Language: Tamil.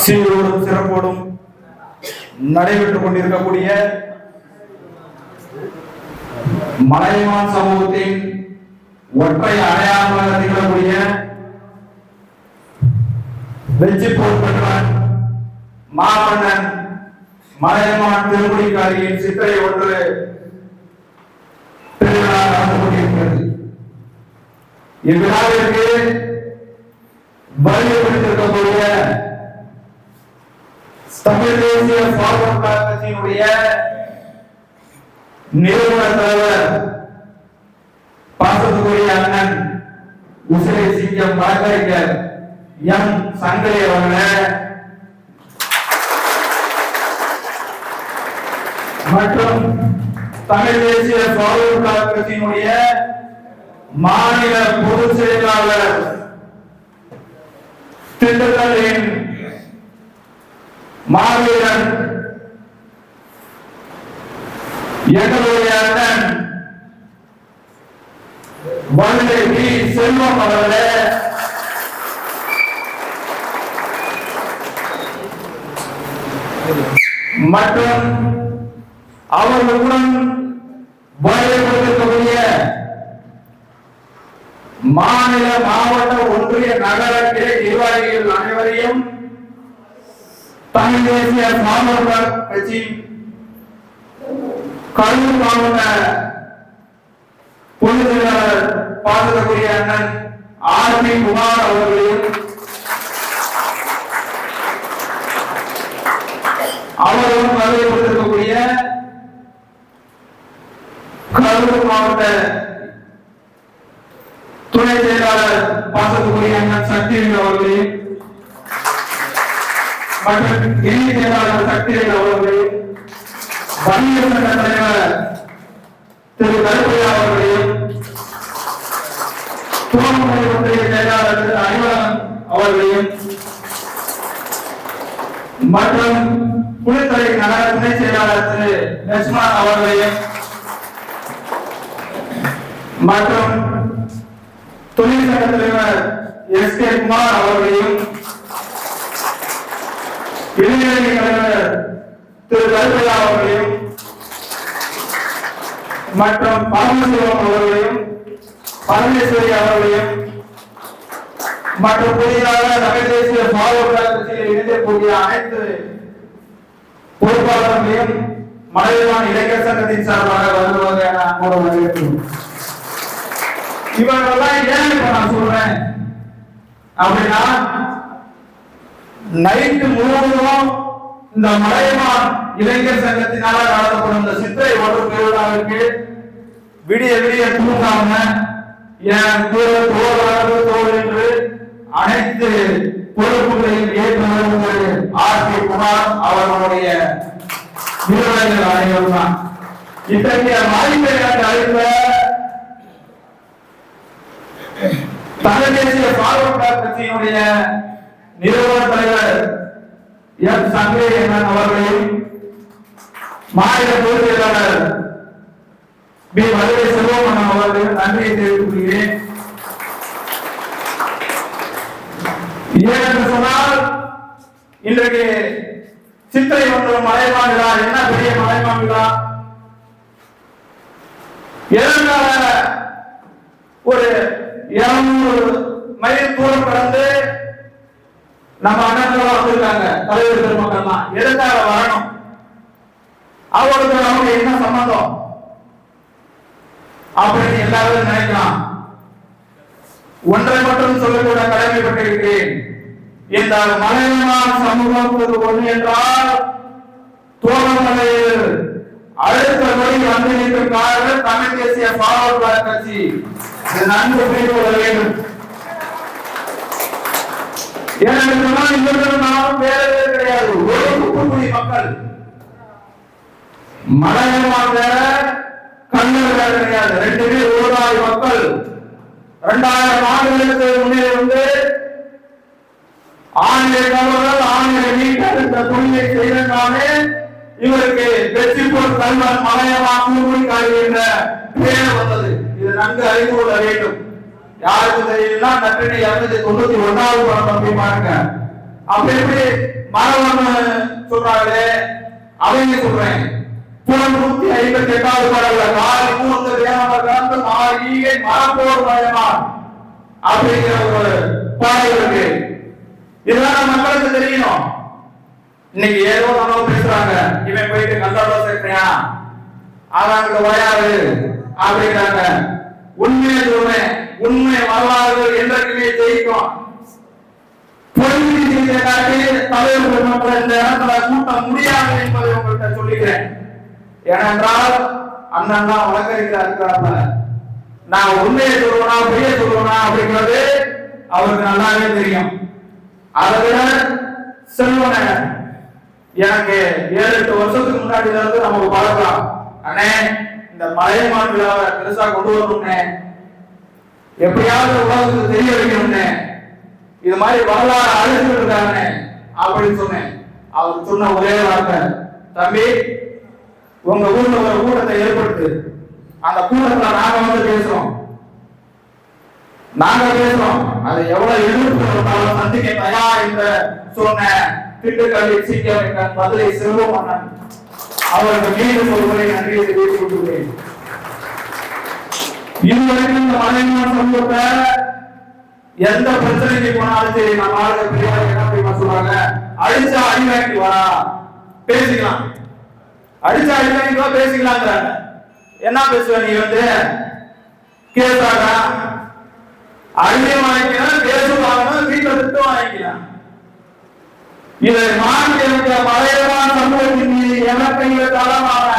சீரோடும் சிறப்போடும் நடைபெற்றுக் கொண்டிருக்கக்கூடிய மலைவான் சமூகத்தின் ஒற்றை அடையாளமாக திகழக்கூடிய வெற்றி போர் மாமன்னன் மலையமான் திருமுடிக்காரியின் சித்திரை ஒன்று திருவிழா நடந்து கொண்டிருக்கிறது. இவ்விழாவிற்கு வலியுறுத்திருக்கக்கூடிய தமிழ் தேசிய பார்வர்ட் கழகத்தினுடைய நிறுவன தலைவர் பாசத்துக்குரிய அண்ணன் உசிரை சிங்கம் வழக்கறிஞர் எம். சங்கரி அவர்களே. மற்றும் தமிழ் தேசிய பார்வர்ட் கழகத்தினுடைய மாநில பொதுச் செயலாளர் திண்டுக்கல்லின் மாவீரன் எங்களுடைய அண்ணன் வள்ளி வி. செல்வம் அவர்களே. மற்றும் அவர்களுடன் வழிபடுத்தக்கூடிய மாநில மாவட்ட ஒன்றிய நகர நிர்வாகிகள் அனைவரையும் தமிழ் தேசிய மாணவர் கட்சி கரூர் மாவட்ட பொதுச்செயலாளர் அண்ணன் ஆர் பி குமார் அவர்களையும் அவரும் வரவேற்றிருக்கக்கூடிய கரூர் மாவட்ட துணை செயலாளர் பாசத்துக்குரிய அண்ணன் சக்திவேல் அவர்களே மற்றும் இணை செயலாளர் சக்திவேல் அவர்களே வணிக சங்க தலைவர் திரு கருப்பையா அவர்களே துணை ஒன்றிய செயலாளர் திரு அறிவழகன் அவர்களையும் மற்றும் குளித்தலை நகர துணை செயலாளர் திரு லட்சுமணன் அவர்களையும் மற்றும் தொழிற்சங்க தலைவர் எஸ் கே குமார் அவர்களையும் இளைஞரணி தலைவர் திரு கருப்பையா அவர்களையும் மற்றும் பரமசிவம் அவர்களையும் பரமேஸ்வரி அவர்களையும் மற்றும் புதிதாக தமிழ் தேசிய பாதுகாப்பு கட்சியில் இணைந்திருக்கக்கூடிய அனைத்து பொறுப்பாளர்களையும் மலைவான் இளைஞர் சங்கத்தின் சார்பாக வருவாங்க என அன்போடு வரவேற்கிறோம் இவர்களெல்லாம் ஏன் இப்ப நான் சொல்றேன்? அப்படின்னா நைட்டு முழுவதும் இந்த மலையமான் இளைஞர் சங்கத்தினால நடத்தப்படும் இந்த சித்திரை ஒன்று திருவிழாவிற்கு விடிய விடிய தூங்காம என் தோழர் தோழர் தோல் என்று அனைத்து பொறுப்புகளையும் ஏற்று ஆர் கே குமார் அவர்களுடைய நிர்வாகிகள் அனைவரும் தான் இத்தகைய வாய்ப்பை எனக்கு அளித்த தமிழ் தேசிய பார்வர்ட் கட்சியினுடைய நிறுவன தலைவர் எம் சங்கரேகன் அவர்களையும் மாநில பொதுச் செயலாளர் பி. மதுரை செல்வமன் அவர்களுக்கு நன்றியை தெரிவித்துக் கொள்கிறேன். ஏனென்று சொன்னால் இன்றைக்கு சித்திரை ஒன்று மலைவான் விழா என்ன பெரிய மலைவான் விழா எதற்காக ஒரு இருநூறு மைல் தூரம் கடந்து நம்ம அண்ணன்கள் வந்திருக்காங்க தலைவர் பெருமக்கள்லாம் எதுக்காக வரணும்? அவருக்கு நமக்கு என்ன சம்பந்தம்? அப்படின்னு எல்லாரும் நினைக்கலாம். ஒன்றை மட்டும் சொல்லக்கூட கடமைப்பட்டிருக்கிறேன். இந்த மலையமான சமூகம் ஒன்று என்றால் தோழமலையில் அடுத்தபடி வந்து நிற்கிற தமிழ் தேசிய பாவல் கட்சி. இது நன்கு புரிந்து கொள்ள வேண்டும். ஏனென்றால் இவர்கள் நாம் வேறு கிடையாது. ஒரு குடி மக்கள். மலையமான வேற கண்ணூர் வேற கிடையாது. ரெண்டு பேர் ஓராயிரம் மக்கள். இரண்டாயிரம் ஆண்டுகளுக்கு முன்னே வந்து ஆங்கில கவர்கள் ஆங்கில மீட்டர் இந்த தொழிலை செய்தனாலே இவருக்கு வெற்றி போர் கல்வன் மலையமா கூறுமொழி என்ற பெயர் வந்தது. நன்கு அறிந்து கொள்ள வேண்டும். யாருக்கு தெரியலன்னா நற்றினை இருநூத்தி தொண்ணூத்தி ஒன்னாவது படம் தம்பி பாருங்க. அப்ப எப்படி மரம்னு சொல்றாங்களே? அவங்க சொல்றேன். நூத்தி ஐம்பத்தி எட்டாவது பாடல்ல காலி மூத்த தேவனகர்ந்து மாளிகை மரப்போர் மயமான் அப்படிங்கிற ஒரு பாடல் இருக்கு. இதெல்லாம் மக்களுக்கு தெரியணும். இன்னைக்கு ஏதோ நம்ம பேசுறாங்க. இவன் போயிட்டு கல்லூரில சேர்க்கிறான் அங்க வயாரு அப்படிங்கிறாங்க உண்மையை சொல்றேன். உண்மை வரலாறு என்றைக்குமே ஜெயிக்கும். பொய்யை செய்த காட்டி தலைவர் மன்ற இந்த இடத்துல கூட்டம் முடியாது என்பதை உங்கள்கிட்ட சொல்லிக்கிறேன். ஏனென்றால் அண்ணன் தான் வழக்கறிஞரா இருக்கிறாங்க நான் உண்மையை சொல்லுவேனா பொய்யை சொல்லுவேனா அப்படிங்கிறது அவருக்கு நல்லாவே தெரியும். அதை விட செல்வன எனக்கு ஏழு எட்டு வருஷத்துக்கு முன்னாடி இருந்து நமக்கு பழக்கலாம் அண்ணே இந்த மழை விழாவை பெருசா கொண்டு வரணும்னே எப்படியாவது உலகத்துக்கு தெரிய வைக்கணும்னே இது மாதிரி வரலாறு அழைச்சிட்டு இருக்காங்க அப்படின்னு சொன்னேன். அவர் சொன்ன ஒரே வார்த்தை தம்பி உங்க ஊர்ல ஒரு கூட்டத்தை ஏற்படுத்து. அந்த கூட்டத்துல நாங்க வந்து பேசுறோம். நாங்க பேசுறோம். அது எவ்வளவு எதிர்ப்பு இருந்தாலும் சந்திக்க தயார் என்று சொன்ன திண்டுக்கல்வி சீக்கிரம் பதிலை செல்வமன்னன் அவருக்கு மீண்டும் ஒரு முறை நன்றியை தெரிவித்துக் கொள்கிறேன் இதுவரைக்கும் இந்த மலையமான் சமூகத்தை எந்த பிரச்சனைக்கு போனாலும் சரி நம்ம ஆளுங்க பெரியவங்க என்ன தெரியுமா சொல்றாங்க. அடிச்சா அடி வாங்கிட்டு வா பேசிக்கலாம். அடிச்சா அடி வாங்கிட்டு வா பேசிக்கலாங்கிறாங்க. என்ன பேசுவ நீ வந்து? கேசாடா அடியும் வாங்கிக்கலாம் கேசும் வாங்கணும் வீட்டுல திட்டு வாங்கிக்கலாம். இதை மாநில மலையமான சமூகத்தின் மீது என கையில் தளமாக